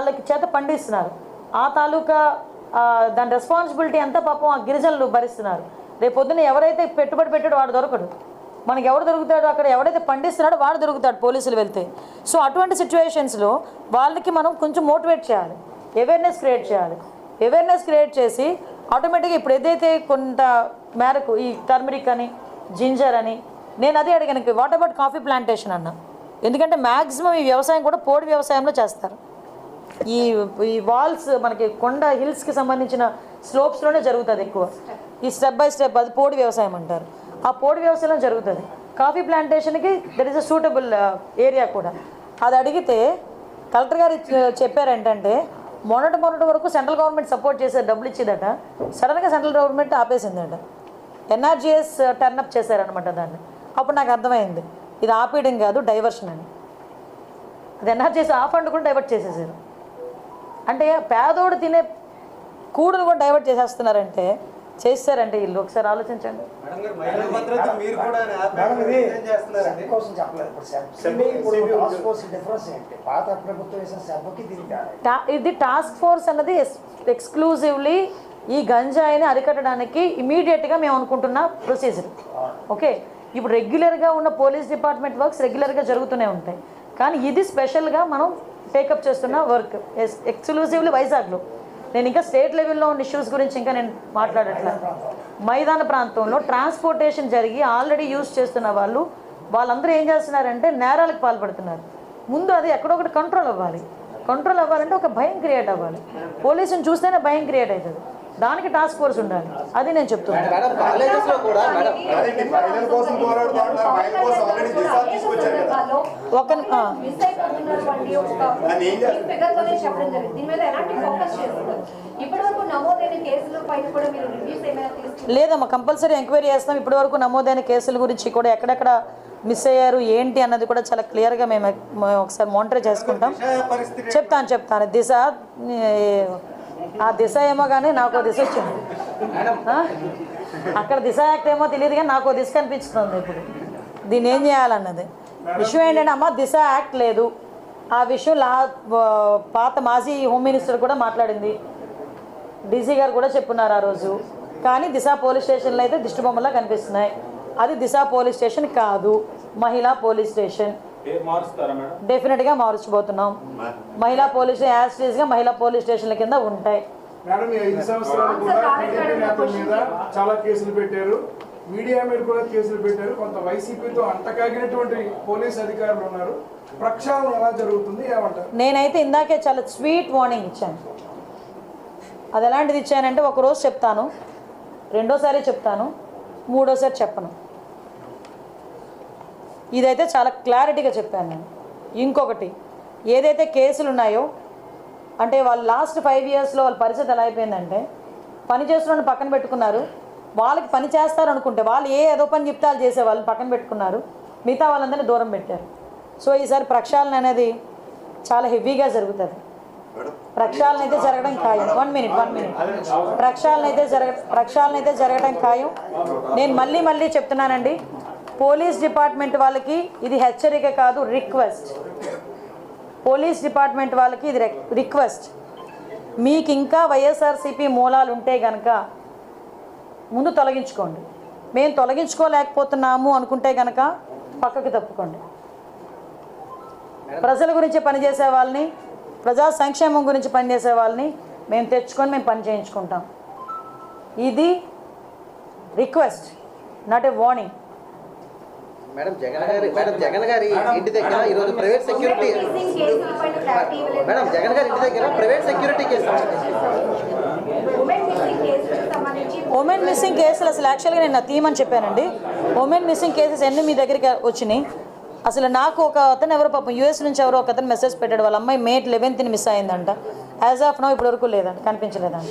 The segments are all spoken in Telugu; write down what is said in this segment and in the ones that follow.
వాళ్ళకి చేత పండిస్తున్నారు. ఆ తాలూకా దాని రెస్పాన్సిబిలిటీ అంతా పాపం ఆ గిరిజనులు భరిస్తున్నారు. రేపొద్దున ఎవరైతే పెట్టుబడి పెట్టాడో వాడు దొరకడు. మనకి ఎవరు దొరుకుతాడో అక్కడ ఎవరైతే పండిస్తున్నాడో వాడు దొరుకుతాడు పోలీసులు వెళ్తే. సో అటువంటి సిచ్యువేషన్స్లో వాళ్ళకి మనం కొంచెం మోటివేట్ చేయాలి. అవేర్నెస్ క్రియేట్ చేయాలి. అవేర్నెస్ క్రియేట్ చేసి ఆటోమేటిక్గా ఇప్పుడు ఏదైతే కొంత మేరకు ఈ టర్మరిక్ అని జింజర్ అని నేను అదే అడిగాను వాట్ అబౌట్ కాఫీ ప్లాంటేషన్ అన్న. ఎందుకంటే మ్యాక్సిమం ఈ వ్యవసాయం కూడా పోడి వ్యవసాయంలో చేస్తారు. ఈ ఈ వాల్స్ మనకి కొండ హిల్స్కి సంబంధించిన స్లోప్స్లోనే జరుగుతుంది ఎక్కువ. ఈ స్టెప్ బై స్టెప్ అది పోడి వ్యవసాయం అంటారు. ఆ పోడి వ్యవసాయంలో జరుగుతుంది. Coffee ప్లాంటేషన్కి that is a suitable area కూడా. అది అడిగితే కలెక్టర్ గారు uh, చెప్పారు ఏంటంటే మొన్నటి మొన్నటి వరకు సెంట్రల్ గవర్నమెంట్ సపోర్ట్ చేసే డబ్బులు ఇచ్చేదట. సడన్గా సెంట్రల్ గవర్నమెంట్ ఆపేసిందట. ఎన్ఆర్జీఎస్ టర్న్అప్ చేశారనమాట దాన్ని. అప్పుడు నాకు అర్థమైంది. ఇది ఆపేయడం కాదు డైవర్షన్ అని. అది ఎన్ఆర్జీఎస్ ఆ ఫండ్ కూడా డైవర్ట్ చేసేసారు. అంటే పేదోడు తినే కూడును కూడా డైవర్ట్ చేసేస్తున్నారంటే చేస్తారంటే వీళ్ళు. ఒకసారి ఆలోచించండి. ఇది టాస్క్ ఫోర్స్ అన్నది ఎక్స్క్లూజివ్లీ ఈ గంజాయిని అరికట్టడానికి ఇమీడియట్గా మేము అనుకుంటున్న ప్రొసీజర్ ఓకే ఇప్పుడు రెగ్యులర్గా ఉన్న పోలీస్ డిపార్ట్మెంట్ వర్క్స్ రెగ్యులర్గా జరుగుతూనే ఉంటాయి. కానీ ఇది స్పెషల్గా మనం టేకప్ చేస్తున్న వర్క్. ఎక్స్క్లూజివ్లీ వైజాగ్లో. నేను ఇంకా స్టేట్ లెవెల్లో ఉన్న ఇష్యూస్ గురించి ఇంకా నేను మాట్లాడట్లేదు మైదాన ప్రాంతంలో ట్రాన్స్పోర్టేషన్ జరిగి ఆల్రెడీ యూజ్ చేస్తున్న వాళ్ళు వాళ్ళందరూ ఏం చేస్తున్నారంటే నేరాలకు పాల్పడుతున్నారు. ముందు అది ఎక్కడొకటి కంట్రోల్ అవ్వాలి. కంట్రోల్ అవ్వాలంటే ఒక భయం క్రియేట్ అవ్వాలి. పోలీసుని చూస్తేనే భయం క్రియేట్ అవుతుంది. దానికి టాస్క్ ఫోర్స్ ఉండాలి. అది నేను చెప్తున్నాను. ఒక ఆ, మిస్ అయిపోతున్నటువంటి ఒక దాన్ని ఏం చేస్తారు? ఫిగర్తోనే చెప్పడం జరిగింది. దీని మీద ఎలాంటి ఫోకస్ చేస్తున్నారు ఇప్పటి వరకు నమోదైన కేసుల పైన కూడా మీరు రివ్యూస్ ఏమైనా తీసుకున్నారు లేదమ్మా కంపల్సరీ ఎంక్వైరీ చేస్తాం ఇప్పటి వరకు నమోదైన కేసుల గురించి కూడా ఎక్కడెక్కడ మిస్ అయ్యారు ఏంటి అన్నది కూడా చాలా క్లియర్గా మేము మేము ఒకసారి మానిటర్ చేసుకుంటాం. చెప్తాను చెప్తాను. దిశ ఆ దిశ ఏమో కానీ నాకు దిశ వచ్చింది? అక్కడ దిశ యాక్ట్ ఏమో తెలియదు కానీ నాకు ఓ దిశ కనిపిస్తుంది ఇప్పుడు. దీన్ని ఏం చేయాలన్నది? విషయం ఏంటంటే అమ్మ దిశ యాక్ట్ లేదు. ఆ విషయం లా పాత మాజీ హోమ్ మినిస్టర్ కూడా మాట్లాడింది. డీసీ గారు కూడా చెప్పున్నారు ఆ రోజు. కానీ దిశ పోలీస్ స్టేషన్లో అయితే దిష్టి బొమ్మలా కనిపిస్తున్నాయి. అది దిశ పోలీస్ స్టేషన్ కాదు మహిళా పోలీస్ స్టేషన్. మారుస్తారా మేడం? డెఫినెట్గా మార్చబోతున్నాం. మహిళా పోలీస్ యాజ్గా మహిళా పోలీస్ స్టేషన్ల కింద ఉంటాయి. మేడం ఈ ఐదు సంవత్సరాలు కూడా టీడీపీ నేతల మీద చాలా కేసులు పెట్టారు. మీడియా మీద కూడా కేసులు పెట్టారు. కొంత వైసీపీతో అంటకాగినటువంటి పోలీస్ అధికారులు ఉన్నారు. ప్రక్షాళన ఎలా జరుగుతుంది? ఏమంటారు? నేనైతే ఇందాకే చాలా స్వీట్ వార్నింగ్ ఇచ్చాను. అది ఎలాంటిది ఇచ్చానంటే ఒక రోజు చెప్తాను. రెండోసారి చెప్తాను. మూడోసారి చెప్పను. ఇదైతే చాలా క్లారిటీగా చెప్పాను నేను. ఇంకొకటి ఏదైతే కేసులు ఉన్నాయో అంటే వాళ్ళు లాస్ట్ ఫైవ్ ఇయర్స్లో వాళ్ళ పరిస్థితి ఎలా అయిపోయిందంటే పని చేస్తున్న పక్కన పెట్టుకున్నారు. వాళ్ళకి పని చేస్తారు అనుకుంటే వాళ్ళు ఏ ఏదో పని చెప్తే వాళ్ళు చేసే వాళ్ళని పక్కన పెట్టుకున్నారు. మిగతా వాళ్ళందరినీ దూరం పెట్టారు. సో ఈసారి ప్రక్షాళన అనేది చాలా హెవీగా జరుగుతుంది. ప్రక్షాళన అయితే జరగడం ఖాయం. వన్ మినిట్ వన్ మినిట్ ప్రక్షాళన అయితే జరగ ప్రక్షాళన అయితే జరగడం ఖాయం. నేను మళ్ళీ మళ్ళీ చెప్తున్నానండి. పోలీస్ డిపార్ట్మెంట్ వాళ్ళకి ఇది హెచ్చరిక కాదు రిక్వెస్ట్. పోలీస్ డిపార్ట్మెంట్ వాళ్ళకి ఇది రిక్- రిక్వెస్ట్. మీకు ఇంకా వైఎస్ఆర్సీపీ మూలాలు ఉంటే కనుక ముందు తొలగించుకోండి. మేము తొలగించుకోలేకపోతున్నాము అనుకుంటే కనుక పక్కకు తప్పుకోండి. ప్రజల గురించి పనిచేసే వాళ్ళని ప్రజా సంక్షేమం గురించి పనిచేసే వాళ్ళని మేము తెచ్చుకొని మేము పని చేయించుకుంటాం. ఇది request not a warning madam Jagan గారి మేడం జగన్ గారి ఇంటి దగ్గర ఈరోజు ప్రైవేట్ సెక్యూరిటీ మేడం జగన్ గారి ఇంటి దగ్గర private security case women missing కేసులు అసలు యాక్చువల్గా నేను నా థీమ్ అని చెప్పానండి. ఉమెన్ మిస్సింగ్ కేసెస్ ఎన్ని మీ దగ్గరికి వచ్చినాయి? అసలు నాకు ఒక అతను ఎవరో పాపం యూఎస్ నుంచి ఎవరో ఒక అతను మెసేజ్ పెట్టాడు. వాళ్ళ అమ్మాయి మే లెవెన్త్ని మిస్ అయిందంట. యాజ్ ఆఫ్ నో ఇప్పటి వరకు లేదంట కనిపించలేదంట.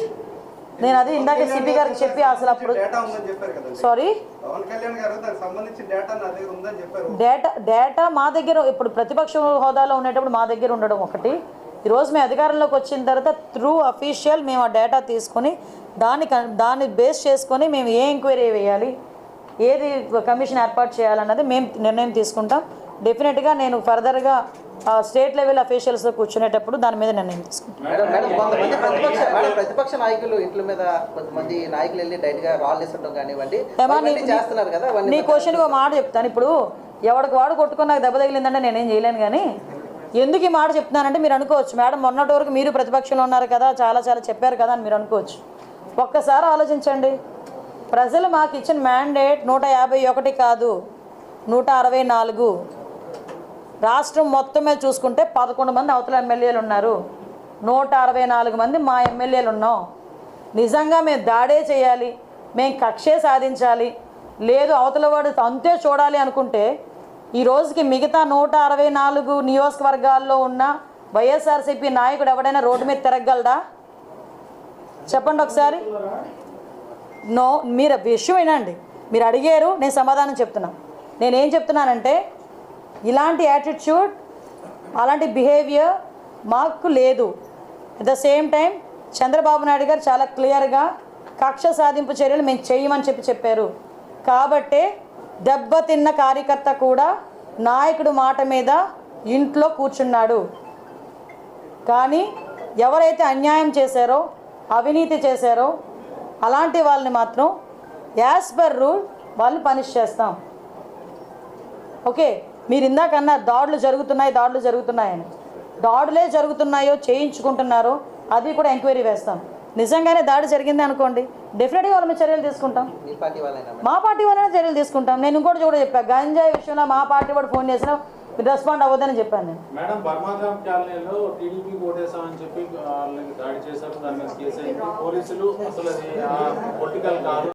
నేను అది ఇందాక సిపి గారికి చెప్పి అసలు అప్పుడు సారీ డేటా డేటా మా దగ్గర ఇప్పుడు ప్రతిపక్ష హోదాలో ఉండేటప్పుడు మా దగ్గర ఉండడం ఒకటి. ఈరోజు మేము అధికారంలోకి వచ్చిన తర్వాత త్రూ అఫీషియల్ మేము ఆ డేటా తీసుకొని దాన్ని దాన్ని బేస్ చేసుకొని మేము ఏ ఎంక్వైరీ వేయాలి ఏది కమిషన్ ఏర్పాటు చేయాలన్నది మేము నిర్ణయం తీసుకుంటాం. డెఫినెట్గా నేను ఫర్దర్గా స్టేట్ లెవెల్ అఫీషియల్స్ కూర్చునేటప్పుడు దాని మీద నిర్ణయం తీసుకుంటాం. ప్రతిపక్ష నాయకులు ఇంట్ల మీద కొంతమంది నాయకులు వెళ్ళి రాళ్ళు ఇస్తుండడం కానివ్వండి చేస్తున్నారు కదా నీ క్వశ్చన్ ఒక మాట చెప్తాను. ఇప్పుడు ఎవడికి వాడు కొట్టుకుని నాకు దెబ్బ తగిలిందంటే నేనేం చేయలేను కానీ ఎందుకు ఈ మాట చెప్తున్నానంటే మీరు అనుకోవచ్చు. మేడం మొన్నటి వరకు మీరు ప్రతిపక్షంలో ఉన్నారు కదా చాలా చాలా చెప్పారు కదా అని మీరు అనుకోవచ్చు. ఒక్కసారి ఆలోచించండి. ప్రజలు మాకు ఇచ్చిన మ్యాండేట్ నూట యాభై ఒకటి కాదు నూట అరవై నాలుగు. రాష్ట్రం మొత్తం మీద చూసుకుంటే పదకొండు మంది అవతల ఎమ్మెల్యేలు ఉన్నారు. నూట అరవై నాలుగు మంది మా ఎమ్మెల్యేలు ఉన్నాం. నిజంగా మేము దాడే చేయాలి మేము కక్షే సాధించాలి. లేదు అవతల వాడు అంతే చూడాలి అనుకుంటే ఈ రోజుకి మిగతా నూట అరవై నాలుగు నియోజకవర్గాల్లో ఉన్న వైఎస్ఆర్సీపీ నాయకుడు ఎవడైనా రోడ్డు మీద తిరగలడా చెప్పండి ఒకసారి. నో మీరు విషయం వినండి మీరు అడిగారు నేను సమాధానం చెప్తున్నా. నేనేం చెప్తున్నానంటే ఇలాంటి యాటిట్యూడ్ అలాంటి బిహేవియర్ మాకు లేదు. At the same time Chandrababu Naidu garu చాలా క్లియర్గా కక్ష సాధింపు చర్యలు మేము చేయమని చెప్పి చెప్పారు. కాబట్టే దెబ్బతిన్న కార్యకర్త కూడా నాయకుడు మాట మీద ఇంట్లో కూర్చున్నాడు. కానీ ఎవరైతే అన్యాయం చేశారో అవినీతి చేశారో అలాంటి వాళ్ళని మాత్రం యాజ్ పర్ రూల్ వాళ్ళని పనిష్ చేస్తాం. ఓకే మీరు ఇందాక అన్నారు దాడులు జరుగుతున్నాయి దాడులు జరుగుతున్నాయని. దాడులే జరుగుతున్నాయో చేయించుకుంటున్నారో అది కూడా ఎంక్వైరీ వేస్తాం. నిజంగానే దాడి జరిగింది అనుకోండి డెఫినెట్గా వాళ్ళ మీద చర్యలు తీసుకుంటాం. మీ పార్టీ వాళ్ళైనా మా పార్టీ వాళ్ళనే చర్యలు తీసుకుంటాం. నేను ఇంకోటి కూడా చెప్పా గంజాయి విషయంలో మా పార్టీ వాడు ఫోన్ చేసినా మీరు రెస్పాండ్ అవ్వదని చెప్పాను నేను. మేడం బర్మాగ్రామ్ కాలనీలో టీడీపీ ఓటేసామని చెప్పి వాళ్ళకి దాడి చేశారు దాని మీద కేసు అయింది. పోలీసులు అసలు అది పొలిటికల్ కాదు.